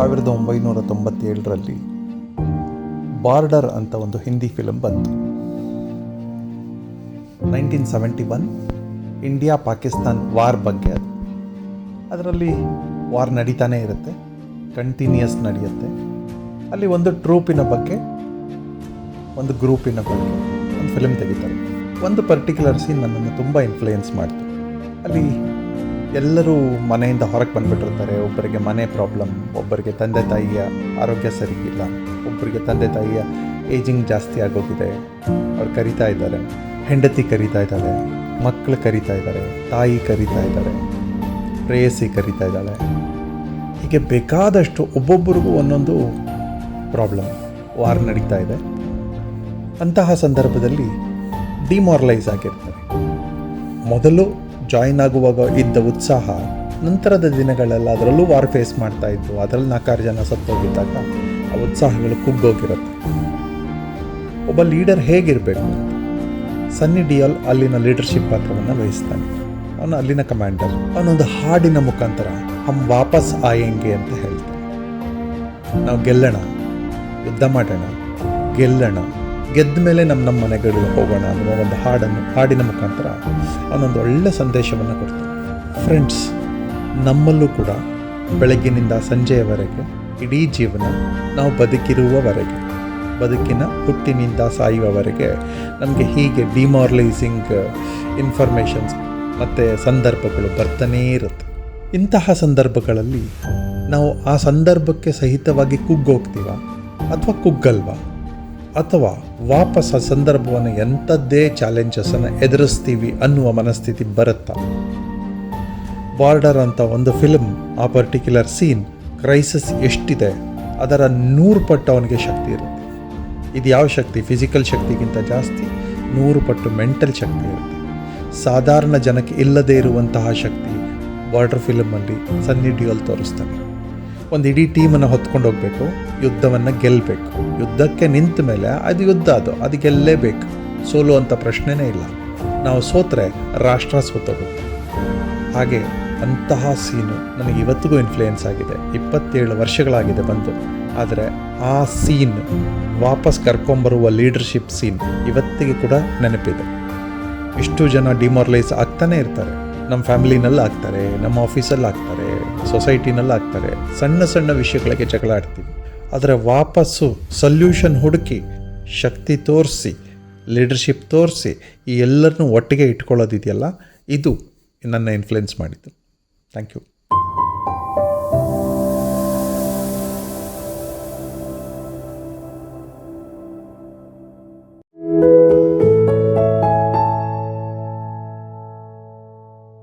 ಸಾವಿರದ ಒಂಬೈನೂರ ತೊಂಬತ್ತೇಳರಲ್ಲಿ ಬಾರ್ಡರ್ ಅಂತ ಒಂದು ಹಿಂದಿ ಫಿಲಮ್ ಬಂತು. Nineteen seventy one India Pakistan war ಬಗ್ಗೆ. ಅದು ಅದರಲ್ಲಿ ವಾರ್ ನಡೀತಾನೆ ಇರುತ್ತೆ, ಕಂಟಿನ್ಯೂಸ್ ನಡೆಯುತ್ತೆ. ಅಲ್ಲಿ ಒಂದು ಟ್ರೂಪಿನ ಬಗ್ಗೆ, ಒಂದು ಗ್ರೂಪಿನ ಬಗ್ಗೆ ಒಂದು ಫಿಲ್ಮ್ ತೆಗಿತಾರೆ. ಒಂದು ಪರ್ಟಿಕ್ಯುಲರ್ ಸೀನ್ ನನ್ನನ್ನು ತುಂಬ ಇನ್ಫ್ಲೂಯೆನ್ಸ್ ಮಾಡ್ತು. ಅಲ್ಲಿ ಎಲ್ಲರೂ ಮನೆಯಿಂದ ಹೊರಗೆ ಬಂದ್ಬಿಟ್ಟಿರ್ತಾರೆ. ಒಬ್ಬರಿಗೆ ಮನೆ ಪ್ರಾಬ್ಲಮ್ ಒಬ್ಬರಿಗೆ ತಂದೆ ತಾಯಿಯ ಆರೋಗ್ಯ ಸರಿಗಿಲ್ಲ ಒಬ್ಬರಿಗೆ ತಂದೆ ತಾಯಿಯ ಏಜಿಂಗ್ ಜಾಸ್ತಿ ಆಗೋಗಿದೆ. ಅವ್ರು ಕರಿತಾ ಇದ್ದಾರೆ. ಹೆಂಡತಿ ಕರಿತಾ ಇದ್ದಾಳೆ ಮಕ್ಕಳು ಕರಿತಾ ಇದ್ದಾರೆ, ತಾಯಿ ಕರಿತಾ ಇದ್ದಾರೆ, ಪ್ರೇಯಸಿ ಕರಿತಾ ಇದ್ದಾಳೆ. ಹೀಗೆ ಬೇಕಾದಷ್ಟು ಒಬ್ಬೊಬ್ಬರಿಗೂ ಒಂದೊಂದು ಪ್ರಾಬ್ಲಮ್ ವಾರ್ ನಡೀತಾ ಇದೆ. ಅಂತಹ ಸಂದರ್ಭದಲ್ಲಿ ಡಿಮಾರಲೈಸ್ ಆಗಿರ್ತಾರೆ. ಮೊದಲು ಜಾಯಿನ್ ಆಗುವಾಗ ಇದ್ದ ಉತ್ಸಾಹ ನಂತರದ ದಿನಗಳೆಲ್ಲ ಅದರಲ್ಲೂ ವಾರ್ ಫೇಸ್ ಮಾಡ್ತಾ ಇದ್ದು ಅದರಲ್ಲಿ ನಾಲ್ಕಾರು ಜನ ಸತ್ತೋಗಿದ್ದಾಗ ಆ ಉತ್ಸಾಹಗಳು ಕುಗ್ಗೋಗಿರುತ್ತೆ. ಒಬ್ಬ ಲೀಡರ್ ಹೇಗಿರಬೇಕು? ಸನ್ನಿ ಡಿಯಲ್ ಅಲ್ಲಿನ ಲೀಡರ್ಶಿಪ್ ಪಾತ್ರವನ್ನು ವಹಿಸ್ತಾನೆ. ಅವನು ಅಲ್ಲಿನ ಕಮಾಂಡರ್ ಅವನೊಂದು ಹಾಡಿನ ಮುಖಾಂತರ ಹಮ್ ವಾಪಸ್ ಆಯಂಗೆ ಅಂತ ಹೇಳ್ತಾನೆ. ನಾವು ಗೆಲ್ಲೋಣ. ಯುದ್ಧ ಮಾಡೋಣ. ಗೆಲ್ಲೋಣ. ಗೆದ್ದ ಮೇಲೆ ನಮ್ಮ ನಮ್ಮ ಮನೆಗಳಿಗೆ ಹೋಗೋಣ ಅನ್ನುವ ಒಂದು ಹಾಡನ್ನು, ಹಾಡಿನ ಮುಖಾಂತರ ಅವನೊಂದು ಒಳ್ಳೆ ಸಂದೇಶವನ್ನು ಕೊಡ್ತೀನಿ. ಫ್ರೆಂಡ್ಸ್ ನಮ್ಮಲ್ಲೂ ಕೂಡ ಬೆಳಗ್ಗಿನಿಂದ ಸಂಜೆಯವರೆಗೆ, ಇಡೀ ಜೀವನ ನಾವು ಬದುಕಿರುವವರೆಗೆ, ಬದುಕಿನ ಹುಟ್ಟಿನಿಂದ ಸಾಯುವವರೆಗೆ ನಮಗೆ ಹೀಗೆ ಡಿಮಾರಲೈಸಿಂಗ್ ಇನ್ಫಾರ್ಮೇಷನ್ಸ್ ಮತ್ತು ಸಂದರ್ಭಗಳು ಬರ್ತಾನೇ ಇರುತ್ತೆ. ಇಂತಹ ಸಂದರ್ಭಗಳಲ್ಲಿ ನಾವು ಆ ಸಂದರ್ಭಕ್ಕೆ ಸಹಿತವಾಗಿ ಕುಗ್ಗೋಗ್ತೀವ ಅಥವಾ ಕುಗ್ಗಲ್ವಾ? ಅಥವಾ ವಾಪಸ್ ಆ ಸಂದರ್ಭವನ್ನು ಎಂಥದ್ದೇ ಚಾಲೆಂಜಸನ್ನು ಎದುರಿಸ್ತೀವಿ ಅನ್ನುವ ಮನಸ್ಥಿತಿ ಬರುತ್ತಾ? ಬಾರ್ಡರ್ ಅಂತ ಒಂದು ಫಿಲ್ಮ್ ಆ ಪರ್ಟಿಕ್ಯುಲರ್ ಸೀನ್ ಕ್ರೈಸಿಸ್ ಎಷ್ಟಿದೆ, ಅದರ ನೂರು ಪಟ್ಟು ಅವನಿಗೆ ಶಕ್ತಿ ಇರುತ್ತೆ. ಇದು ಯಾವ ಶಕ್ತಿ? ಫಿಸಿಕಲ್ ಶಕ್ತಿಗಿಂತ ಜಾಸ್ತಿ, ನೂರು ಪಟ್ಟು ಮೆಂಟಲ್ ಶಕ್ತಿ ಇರುತ್ತೆ. ಸಾಧಾರಣ ಜನಕ್ಕೆ ಇಲ್ಲದೇ ಇರುವಂತಹ ಶಕ್ತಿ ಬಾರ್ಡರ್ ಫಿಲಮಲ್ಲಿ ಸನ್ನಿ ಡಿಯೋಲ್ ತೋರಿಸ್ತಾನೆ. ಒಂದು ಇಡೀ ಟೀಮನ್ನು ಹೊತ್ಕೊಂಡು ಹೋಗಬೇಕು. ಯುದ್ಧವನ್ನು ಗೆಲ್ಲಬೇಕು ಯುದ್ಧಕ್ಕೆ ನಿಂತ ಮೇಲೆ ಅದು ಯುದ್ಧ ಅದು ಅದು ಗೆಲ್ಲೇಬೇಕು. ಸೋಲು ಅಂತ ಪ್ರಶ್ನೆನೇ ಇಲ್ಲ. ನಾವು ಸೋತ್ರೆ ರಾಷ್ಟ್ರ ಸೋತೋಗುತ್ತೆ. ಹಾಗೆ ಅಂತಹ ಸೀನು ನನಗೆ ಇವತ್ತಿಗೂ ಇನ್ಫ್ಲೂಯೆನ್ಸ್ ಆಗಿದೆ. ಇಪ್ಪತ್ತೇಳು ವರ್ಷಗಳಾಗಿದೆ ಬಂದು. ಆದರೆ ಆ ಸೀನ್, ವಾಪಸ್ ಕರ್ಕೊಂಬರುವ ಲೀಡರ್ಶಿಪ್ ಸೀನ್ ಇವತ್ತಿಗೆ ಕೂಡ ನೆನಪಿದೆ. ಇಷ್ಟು ಜನ ಡಿಮಾರಲೈಸ್ ಆಗ್ತಾನೆ ಇರ್ತಾರೆ. ನಮ್ಮ ಫ್ಯಾಮಿಲಿನಲ್ಲಿ ಆಗ್ತಾರೆ, ನಮ್ಮ ಆಫೀಸಲ್ಲಿ ಆಗ್ತಾರೆ ಸೊಸೈಟಿನಲ್ಲಿ ಆಗ್ತಾರೆ. ಸಣ್ಣ ಸಣ್ಣ ವಿಷಯಗಳಿಗೆ ಜಗಳ ಆಡ್ತೀವಿ. ಆದರೆ ವಾಪಸ್ಸು ಸೊಲ್ಯೂಷನ್ ಹುಡುಕಿ, ಶಕ್ತಿ ತೋರಿಸಿ, ಲೀಡರ್ಶಿಪ್ ತೋರಿಸಿ ಈ ಎಲ್ಲರನ್ನೂ ಒಟ್ಟಿಗೆ ಇಟ್ಕೊಳ್ಳೋದಿದೆಯಲ್ಲ? ಇದು ನನ್ನ ಇನ್ಫ್ಲುಯೆನ್ಸ್ ಮಾಡಿದ್ದು. Thank you